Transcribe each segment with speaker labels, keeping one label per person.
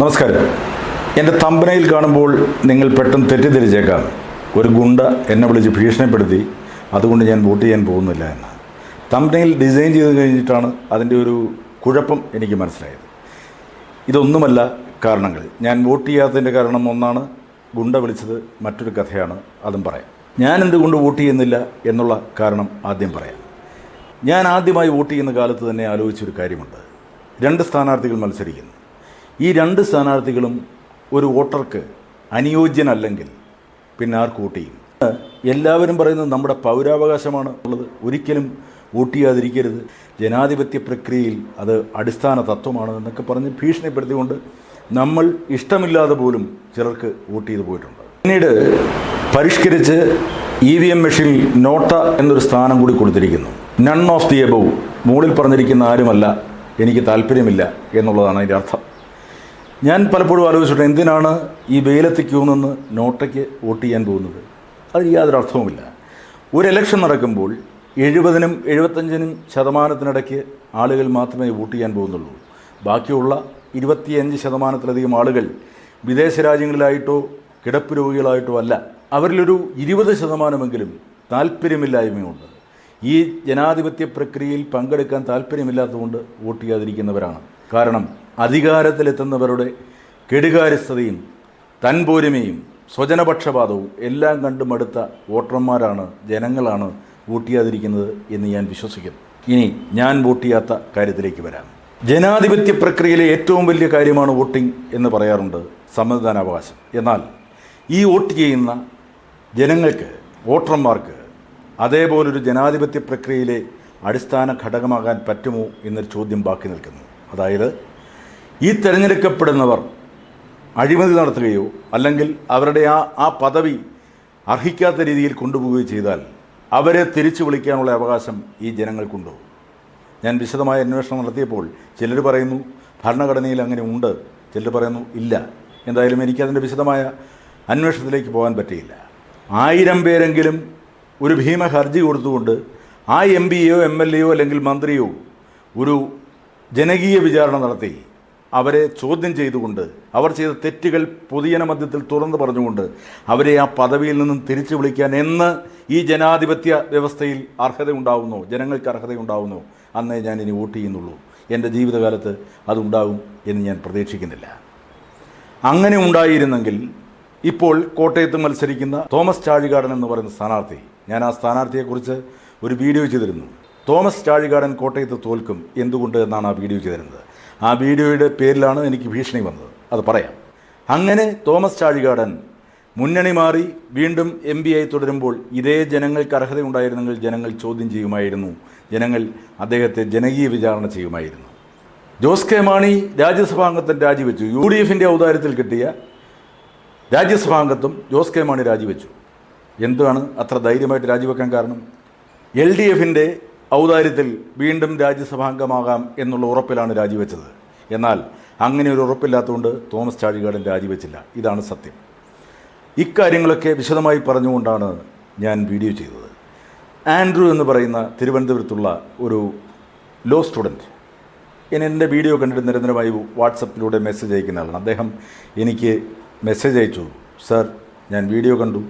Speaker 1: നമസ്കാരം. എന്റെ തമ്പനയിൽ കാണുമ്പോൾ നിങ്ങൾ പെട്ടെന്ന് തെറ്റിദ്ധരിച്ചേക്കാം. ഒരു ഗുണ്ട എന്നെ വിളിച്ച് ഭീഷണിപ്പെടുത്തി അതുകൊണ്ട് ഞാൻ വോട്ട് ചെയ്യാൻ പോകുന്നില്ല എന്ന്. തമ്പനയിൽ ഡിസൈൻ ചെയ്ത് കഴിഞ്ഞിട്ടാണ് അതിന്റെ ഒരു കുഴപ്പം എനിക്ക് മനസ്സിലായത്. ഇതൊന്നുമല്ല കാരണങ്ങൾ. ഞാൻ വോട്ട് ചെയ്യാത്തതിന്റെ കാരണം ഒന്നാണ് ഗുണ്ട വിളിച്ചത് മറ്റൊരു കഥയാണ് അതും പറയാം. ഞാൻ എന്തുകൊണ്ട് വോട്ട് ചെയ്യുന്നില്ല എന്നുള്ള കാരണം ആദ്യം പറയാം. ഞാൻ ആദ്യമായി വോട്ട് ചെയ്യുന്ന കാലത്ത് തന്നെ ആലോചിച്ചൊരു കാര്യമുണ്ട്. രണ്ട് സ്ഥാനാർത്ഥികൾ മത്സരിക്കുന്നു. ഈ രണ്ട് സ്ഥാനാർത്ഥികളും ഒരു വോട്ടർക്ക് അനുയോജ്യനല്ലെങ്കിൽ പിന്നെ ആർക്ക് വോട്ട് ചെയ്യും. എല്ലാവരും പറയുന്നത് നമ്മുടെ പൗരാവകാശമാണ് ഉള്ളത്. ഒരിക്കലും വോട്ട് ചെയ്യാതിരിക്കരുത്. ജനാധിപത്യ പ്രക്രിയയിൽ അത് അടിസ്ഥാന തത്വമാണ് എന്നൊക്കെ പറഞ്ഞ് ഭീഷണിപ്പെടുത്തിക്കൊണ്ട് നമ്മൾ ഇഷ്ടമില്ലാതെ പോലും ചിലർക്ക് വോട്ട് ചെയ്തു പോയിട്ടുണ്ട്. പിന്നീട് പരിഷ്കരിച്ച് ഇ വി എം മെഷീനിൽ നോട്ട എന്നൊരു സ്ഥാനം കൂടി കൊടുത്തിരിക്കുന്നു. നൺ ഓഫ് ദി എബവ് മുകളിൽ പറഞ്ഞിരിക്കുന്ന ആരുമല്ല എനിക്ക് താല്പര്യമില്ല എന്നുള്ളതാണ് അതിന്റെ അർത്ഥം. ഞാൻ പലപ്പോഴും ആലോചിച്ചിട്ടുണ്ട് എന്തിനാണ് ഈ വെയിലത്ത് ക്യൂ നിന്ന് നോട്ടയ്ക്ക് വോട്ട് ചെയ്യാൻ പോകുന്നത്? അത് യാതൊരു അർത്ഥവുമില്ല. ഒരു ഇലക്ഷൻ നടക്കുമ്പോൾ എഴുപതിനും എഴുപത്തഞ്ചിനും ശതമാനത്തിനിടയ്ക്ക് ആളുകൾ മാത്രമേ വോട്ട് ചെയ്യാൻ പോകുന്നുള്ളൂ. ബാക്കിയുള്ള ഇരുപത്തിയഞ്ച് ശതമാനത്തിലധികം ആളുകൾ വിദേശ രാജ്യങ്ങളിലായിട്ടോ കിടപ്പ് രോഗികളായിട്ടോ അല്ല അവരിലൊരു ഇരുപത് ശതമാനമെങ്കിലും താല്പര്യമില്ലായ്മയുണ്ട് ഈ ജനാധിപത്യ പ്രക്രിയയിൽ പങ്കെടുക്കാൻ താല്പര്യമില്ലാത്തതുകൊണ്ട് വോട്ട് ചെയ്യാതിരിക്കുന്നവരാണ്. കാരണം അധികാരത്തിലെത്തുന്നവരുടെ കെടുകാര്യസ്ഥതയും തൻപോരുമയും സ്വജനപക്ഷപാതവും എല്ലാം കണ്ടു മടുത്ത വോട്ടർമാരാണ് ജനങ്ങളാണ് വോട്ട് ചെയ്യാതിരിക്കുന്നത് എന്ന് ഞാൻ വിശ്വസിക്കുന്നു. ഇനി ഞാൻ വോട്ട് ചെയ്യാത്ത കാര്യത്തിലേക്ക് വരാം. ജനാധിപത്യ പ്രക്രിയയിലെ ഏറ്റവും വലിയ കാര്യമാണ് വോട്ടിംഗ് എന്ന് പറയാറുണ്ട് സമ്മതിദാനാവകാശം. എന്നാൽ ഈ വോട്ട് ചെയ്യുന്ന ജനങ്ങൾക്ക് വോട്ടർമാർക്ക് അതേപോലൊരു ജനാധിപത്യ പ്രക്രിയയിലെ അടിസ്ഥാന ഘടകമാകാൻ പറ്റുമോ എന്നൊരു ചോദ്യം ബാക്കി നിൽക്കുന്നു. അതായത് ഈ തിരഞ്ഞെടുക്കപ്പെടുന്നവർ അഴിമതി നടത്തുകയോ അല്ലെങ്കിൽ അവരുടെ ആ ആ പദവി അർഹിക്കാത്ത രീതിയിൽ കൊണ്ടുപോവുകയോ ചെയ്താൽ അവരെ തിരിച്ചു വിളിക്കാനുള്ള അവകാശം ഈ ജനങ്ങൾക്കുണ്ടോ? ഞാൻ വിശദമായ അന്വേഷണം നടത്തിയപ്പോൾ ചിലർ പറയുന്നു ഭരണഘടനയിൽ അങ്ങനെ ഉണ്ട്. ചിലർ പറയുന്നു ഇല്ല. എന്തായാലും എനിക്കതിന്റെ വിശദമായ അന്വേഷണത്തിലേക്ക് പോകാൻ പറ്റിയില്ല. ആയിരം പേരെങ്കിലും ഒരു ഭീമ ഹർജി കൊടുത്തുകൊണ്ട് ആ എം പിയോ എം എൽ എയോ അല്ലെങ്കിൽ മന്ത്രിയോ ഒരു ജനകീയ വിചാരണ നടത്തി. അവരെ ചോദ്യം ചെയ്തുകൊണ്ട് അവർ ചെയ്ത തെറ്റുകൾ പൊതുജന മധ്യത്തിൽ തുറന്നു പറഞ്ഞുകൊണ്ട് അവരെ ആ പദവിയിൽ നിന്നും തിരിച്ചു വിളിക്കാൻ എന്ന് ഈ ജനാധിപത്യ വ്യവസ്ഥയിൽ അർഹതയുണ്ടാവുന്നു ജനങ്ങൾക്ക് അർഹതയുണ്ടാവുന്നു. അന്നേ ഞാൻ ഇനി വോട്ട് ചെയ്യുന്നുള്ളൂ. എന്റെ ജീവിതകാലത്ത് അതുണ്ടാകും എന്ന് ഞാൻ പ്രതീക്ഷിക്കുന്നില്ല. അങ്ങനെ ഉണ്ടായിരുന്നെങ്കിൽ ഇപ്പോൾ കോട്ടയത്ത് മത്സരിക്കുന്ന തോമസ് ചാഴികാടൻ എന്ന് പറയുന്ന സ്ഥാനാർത്ഥി ഞാൻ ആ സ്ഥാനാർത്ഥിയെക്കുറിച്ച് ഒരു വീഡിയോ ചെയ്തിരുന്നു. തോമസ് ചാഴികാടൻ കോട്ടയത്ത് തോൽക്കും എന്തുകൊണ്ട് എന്നാണ് ആ വീഡിയോ ചെയ്തിരുന്നത്? ആ വീഡിയോയുടെ പേരിലാണ് എനിക്ക് ഭീഷണി വന്നത്. അത് പറയാം. അങ്ങനെ തോമസ് ചാഴികാടൻ മുന്നണി മാറി വീണ്ടും എം പി ആയി തുടരുമ്പോൾ ഇതേ ജനങ്ങൾക്ക് അർഹതയുണ്ടായിരുന്നെങ്കിൽ ജനങ്ങൾ ചോദ്യം ചെയ്യുമായിരുന്നു. ജനങ്ങൾ അദ്ദേഹത്തെ ജനകീയ വിചാരണ ചെയ്യുമായിരുന്നു. ജോസ് കെ മാണി രാജ്യസഭാംഗത്വം രാജിവെച്ചു. യു ഡി എഫിന്റെ ഔദാര്യത്തിൽ കിട്ടിയ രാജ്യസഭാംഗത്വം ജോസ് കെ മാണി രാജിവെച്ചു. എന്താണ് അത്ര ധൈര്യമായിട്ട് രാജിവെക്കാൻ കാരണം? എൽ ഡി എഫിന്റെ ഔദാര്യത്തിൽ വീണ്ടും രാജ്യസഭാംഗമാകാം എന്നുള്ള ഉറപ്പിലാണ് രാജിവെച്ചത്. എന്നാൽ അങ്ങനെ ഒരു ഉറപ്പില്ലാത്തതുകൊണ്ട് തോമസ് ചാഴികാടൻ രാജിവെച്ചില്ല. ഇതാണ് സത്യം. ഇക്കാര്യങ്ങളൊക്കെ വിശദമായി പറഞ്ഞുകൊണ്ടാണ് ഞാൻ വീഡിയോ ചെയ്തത്. ആൻഡ്രൂ എന്ന് പറയുന്ന തിരുവനന്തപുരത്തുള്ള ഒരു ലോ സ്റ്റുഡന്റ് എന്റെ വീഡിയോ കണ്ടിട്ട് നിരന്തരമായി വാട്സപ്പിലൂടെ മെസ്സേജ് അയക്കുന്ന ആളാണ്. അദ്ദേഹം എനിക്ക് മെസ്സേജ് അയച്ചു. സർ ഞാൻ വീഡിയോ കണ്ടു.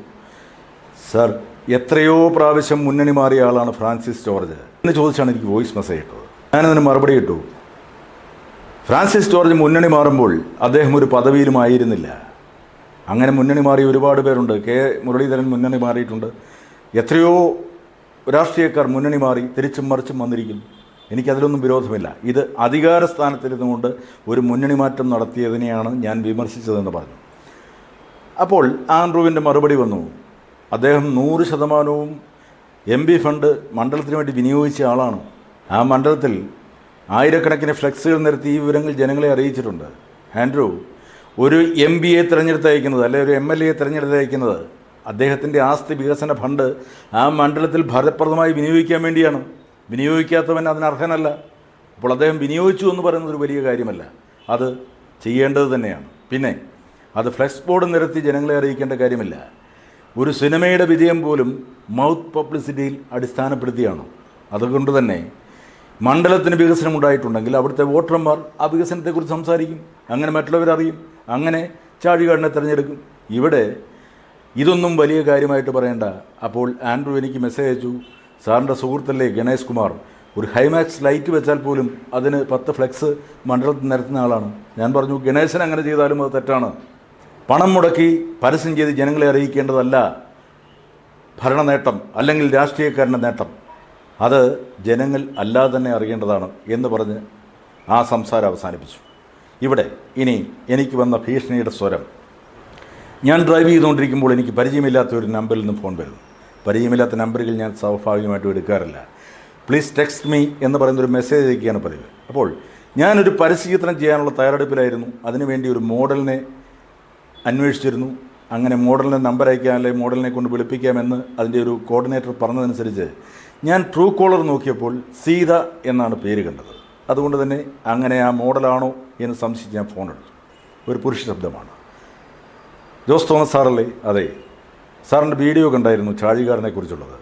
Speaker 1: സർ എത്രയോ പ്രാവശ്യം മുന്നണി മാറിയ ആളാണ് ഫ്രാൻസിസ് ജോർജ്. എന്ന് ചോദിച്ചാണ് എനിക്ക് വോയിസ് മെസ്സേജ് ഇട്ടത്. ഞാനതിന് മറുപടി ഇട്ടു. ഫ്രാൻസിസ് ജോർജ് മുന്നണി മാറുമ്പോൾ അദ്ദേഹം ഒരു പദവിയിലും ആയിരുന്നില്ല. അങ്ങനെ മുന്നണി മാറി ഒരുപാട് പേരുണ്ട്. കെ. മുരളീധരൻ മുന്നണി മാറിയിട്ടുണ്ട്. എത്രയോ രാഷ്ട്രീയക്കാർ മുന്നണി മാറി തിരിച്ചും മറിച്ചും വന്നിരിക്കുന്നു എനിക്കതിലൊന്നും വിരോധമില്ല. ഇത് അധികാര സ്ഥാനത്തിരുന്നുകൊണ്ട് ഒരു മുന്നണി മാറ്റം നടത്തിയതിനെയാണ് ഞാൻ വിമർശിച്ചതെന്ന് പറഞ്ഞു. അപ്പോൾ ആൻഡ്രൂവിന്റെ മറുപടി വന്നു. അദ്ദേഹം നൂറ് ശതമാനവും എം പി ഫണ്ട് മണ്ഡലത്തിന് വേണ്ടി വിനിയോഗിച്ച ആളാണ്. ആ മണ്ഡലത്തിൽ ആയിരക്കണക്കിന് ഫ്ലെക്സുകൾ നിരത്തി ഈ വിവരങ്ങൾ ജനങ്ങളെ അറിയിച്ചിട്ടുണ്ട്. ആൻഡ്രൂ ഒരു എം പി എ തിരഞ്ഞെടുത്തയക്കുന്നത് അല്ലെ ഒരു എം എൽ എ തിരഞ്ഞെടുത്തയക്കുന്നത് അദ്ദേഹത്തിന്റെ ആസ്തി വികസന ഫണ്ട് ആ മണ്ഡലത്തിൽ ഫലപ്രദമായി വിനിയോഗിക്കാൻ വേണ്ടിയാണ്. വിനിയോഗിക്കാത്തവൻ അതിന് അർഹനല്ല. അപ്പോൾ അദ്ദേഹം വിനിയോഗിച്ചു എന്ന് പറയുന്നത് ഒരു വലിയ കാര്യമല്ല. അത് ചെയ്യേണ്ടത് തന്നെയാണ്. പിന്നെ അത് ഫ്ലെക്സ് ബോർഡ് നിരത്തി ജനങ്ങളെ അറിയിക്കേണ്ട കാര്യമില്ല. ഒരു സിനിമയുടെ വിജയം പോലും മൗത്ത് പബ്ലിസിറ്റിയിൽ അടിസ്ഥാനപ്പെടുത്തിയാണ്? അതുകൊണ്ട് തന്നെ മണ്ഡലത്തിന് വികസനം ഉണ്ടായിട്ടുണ്ടെങ്കിൽ അവിടുത്തെ വോട്ടർമാർ ആ വികസനത്തെക്കുറിച്ച് സംസാരിക്കും. അങ്ങനെ മറ്റുള്ളവരറിയും. അങ്ങനെ ചാഴികാടിനെ തിരഞ്ഞെടുക്കും. ഇവിടെ ഇതൊന്നും വലിയ കാര്യമായിട്ട് പറയേണ്ട. അപ്പോൾ ആൻഡ്രു എനിക്ക് മെസ്സേജ് അയച്ചു. സാറിന്റെ സുഹൃത്തല്ലേ ഗണേഷ് കുമാർ? ഒരു ഹൈമാക്സ് ലൈറ്റ് വെച്ചാൽ പോലും അതിന് പത്ത് ഫ്ലെക്സ് മണ്ഡലത്തിൽ നിരത്തുന്ന ആളാണ്. ഞാൻ പറഞ്ഞു ഗണേശൻ അങ്ങനെ ചെയ്താലും അത് തെറ്റാണ്. പണം മുടക്കി പരസ്യം ചെയ്ത് ജനങ്ങളെ അറിയിക്കേണ്ടതല്ല ഭരണനേട്ടം അല്ലെങ്കിൽ രാഷ്ട്രീയക്കാരന്റെ നേട്ടം. അത് ജനങ്ങൾ അല്ലാതെ തന്നെ അറിയേണ്ടതാണ് എന്ന് പറഞ്ഞ് ആ സംസാരം അവസാനിപ്പിച്ചു. ഇവിടെ ഇനി എനിക്ക് വന്ന ഭീഷണിയുടെ സ്വരം. ഞാൻ ഡ്രൈവ് ചെയ്തുകൊണ്ടിരിക്കുമ്പോൾ എനിക്ക് പരിചയമില്ലാത്ത ഒരു നമ്പറിൽ നിന്ന് ഫോൺ വരുന്നു. പരിചയമില്ലാത്ത നമ്പറുകൾ ഞാൻ സ്വാഭാവികമായിട്ടും എടുക്കാറില്ല. പ്ലീസ് ടെക്സ്റ്റ് മീ എന്ന് പറയുന്നൊരു മെസ്സേജ് അയക്കുകയാണ് പതിവ്. അപ്പോൾ ഞാനൊരു പരിശീലനം ചെയ്യാനുള്ള തയ്യാറെടുപ്പിലായിരുന്നു. അതിനുവേണ്ടി ഒരു മോഡലിനെ അന്വേഷിച്ചിരുന്നു. അങ്ങനെ മോഡലിനെ നമ്പർ അയക്കാം അല്ലെങ്കിൽ മോഡലിനെ കൊണ്ട് വിളിപ്പിക്കാമെന്ന് അതിന്റെ ഒരു കോർഡിനേറ്റർ പറഞ്ഞതനുസരിച്ച് ഞാൻ ട്രൂ കോളർ നോക്കിയപ്പോൾ സീത എന്നാണ് പേര് കണ്ടത്. അതുകൊണ്ട് തന്നെ അങ്ങനെ ആ മോഡലാണോ എന്ന് സംശയിച്ച് ഞാൻ ഫോൺ എടുത്തു. ഒരു പുരുഷ ശബ്ദമാണ്. ജോസ് തോമസ് സാറല്ലേ? അതെ. സാറിന്റെ വീഡിയോ കണ്ടായിരുന്നു ചാഴികാരനെ കുറിച്ചുള്ളത്.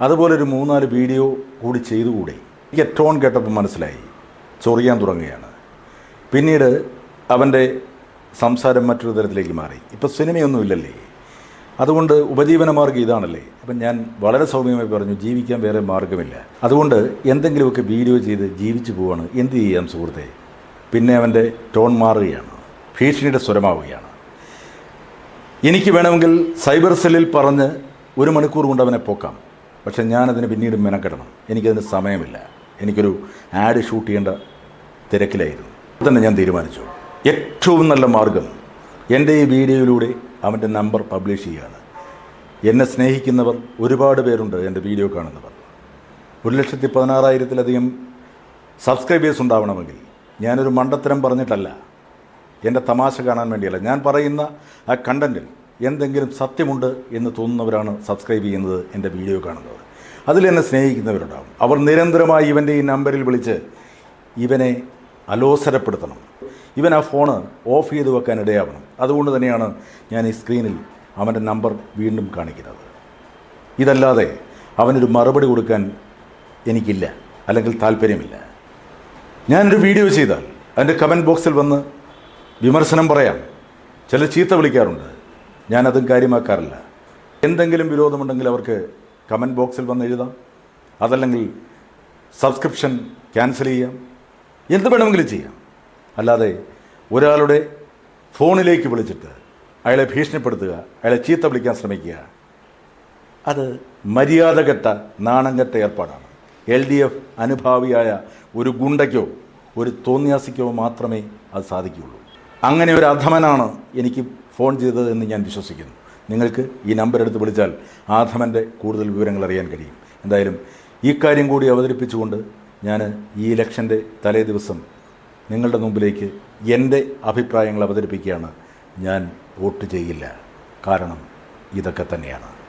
Speaker 1: അതുപോലെ ഒരു മൂന്നാൽ വീഡിയോ കൂടി ചെയ്തുകൂടി? എനിക്ക് ടോൺ കേട്ടപ്പോൾ മനസ്സിലായി. ചൊറിയാൻ തുടങ്ങുകയാണ്. പിന്നീട് അവന്റെ സംസാരം മറ്റൊരു തരത്തിലേക്ക് മാറി. ഇപ്പോൾ സിനിമയൊന്നുമില്ലല്ലേ? അതുകൊണ്ട് ഉപജീവന മാർഗം ഇതാണല്ലേ? അപ്പം ഞാൻ വളരെ സൗമ്യമായി പറഞ്ഞു ജീവിക്കാൻ വേറെ മാർഗമില്ല. അതുകൊണ്ട് എന്തെങ്കിലുമൊക്കെ വീഡിയോ ചെയ്ത് ജീവിച്ചു പോവാണ്. എന്ത് ചെയ്യാം സുഹൃത്തെ? പിന്നെ അവന്റെ ടോൺ മാറുകയാണ്. ഭീഷണിയുടെ സ്വരമാവുകയാണ്. എനിക്ക് വേണമെങ്കിൽ സൈബർ സെല്ലിൽ പറഞ്ഞ് ഒരു മണിക്കൂർ കൊണ്ട് അവനെ പൊക്കാം. പക്ഷേ ഞാനതിന് പിന്നീട് മെനക്കെടണം. എനിക്കതിന് സമയമില്ല. എനിക്കൊരു ആഡ് ഷൂട്ട് ചെയ്യേണ്ട തിരക്കിലായിരുന്നു. തന്നെ ഞാൻ തീരുമാനിച്ചു. ഏറ്റവും നല്ല മാർഗം എന്റെ ഈ വീഡിയോയിലൂടെ അവന്റെ നമ്പർ പബ്ലിഷ് ചെയ്യുകയാണ് എന്നെ സ്നേഹിക്കുന്നവർ ഒരുപാട് പേരുണ്ട് എന്റെ വീഡിയോ കാണുന്നവർ. ഒരു ലക്ഷത്തി പതിനാറായിരത്തിലധികം സബ്സ്ക്രൈബേഴ്സ് ഉണ്ടാവണമെങ്കിൽ ഞാനൊരു മണ്ടത്തരം പറഞ്ഞിട്ടല്ല. എന്റെ തമാശ കാണാൻ വേണ്ടിയല്ല. ഞാൻ പറയുന്ന ആ കണ്ടന്റിൽ എന്തെങ്കിലും സത്യമുണ്ട് എന്ന് തോന്നുന്നവരാണ് സബ്സ്ക്രൈബ് ചെയ്യുന്നത് എന്റെ വീഡിയോ കാണുന്നത്. അതിൽ എന്നെ സ്നേഹിക്കുന്നവരുണ്ടാവും. അവർ നിരന്തരമായി ഇവന്റെ ഈ നമ്പറിൽ വിളിച്ച് ഇവനെ അലോസരപ്പെടുത്തണം. ഇവൻ ആ ഫോണ് ഓഫ് ചെയ്ത് വെക്കാൻ ഇടയാവണം. അതുകൊണ്ട് തന്നെയാണ് ഞാൻ ഈ സ്ക്രീനിൽ അവന്റെ നമ്പർ വീണ്ടും കാണിക്കുന്നത്. ഇതല്ലാതെ അവനൊരു മറുപടി കൊടുക്കാൻ എനിക്കില്ല അല്ലെങ്കിൽ താല്പര്യമില്ല. ഞാനൊരു വീഡിയോ ചെയ്താൽ അതിന്റെ കമന്റ് ബോക്സിൽ വന്ന് വിമർശനം പറയാം. ചില ചീത്ത വിളിക്കാറുണ്ട്. ഞാനതും കാര്യമാക്കാറില്ല. എന്തെങ്കിലും വിരോധമുണ്ടെങ്കിൽ അവർക്ക് കമന്റ് ബോക്സിൽ വന്ന് എഴുതാം. അതല്ലെങ്കിൽ സബ്സ്ക്രിപ്ഷൻ ക്യാൻസൽ ചെയ്യാം. എന്ത് വേണമെങ്കിലും ചെയ്യാം. അല്ലാതെ ഒരാളുടെ ഫോണിലേക്ക് വിളിച്ചിട്ട് അയാളെ ഭീഷണിപ്പെടുത്തുക അയാളെ ചീത്ത വിളിക്കാൻ ശ്രമിക്കുക അത് മര്യാദകെട്ട നാണംകെട്ട ഏർപ്പാടാണ്. എൽ ഡി എഫ് അനുഭാവിയായ ഒരു ഗുണ്ടയ്ക്കോ ഒരു തോന്നിയാസിക്കോ മാത്രമേ അത് സാധിക്കുകയുള്ളൂ. അങ്ങനെ ഒരു അധമനാണ് എനിക്ക് ഫോൺ ചെയ്തത് എന്ന് ഞാൻ വിശ്വസിക്കുന്നു. നിങ്ങൾക്ക് ഈ നമ്പർ എടുത്ത് വിളിച്ചാൽ ആധമന്റെ കൂടുതൽ വിവരങ്ങൾ അറിയാൻ കഴിയും. എന്തായാലും ഈ കാര്യം കൂടി അവതരിപ്പിച്ചുകൊണ്ട് ഞാൻ ഈ ഇലക്ഷന്റെ തലേ ദിവസം നിങ്ങളുടെ മുമ്പിലേക്ക് എന്റെ അഭിപ്രായങ്ങൾ അവതരിപ്പിക്കുകയാണ്. ഞാൻ വോട്ട് ചെയ്യില്ല. കാരണം ഇതൊക്കെ തന്നെയാണ്.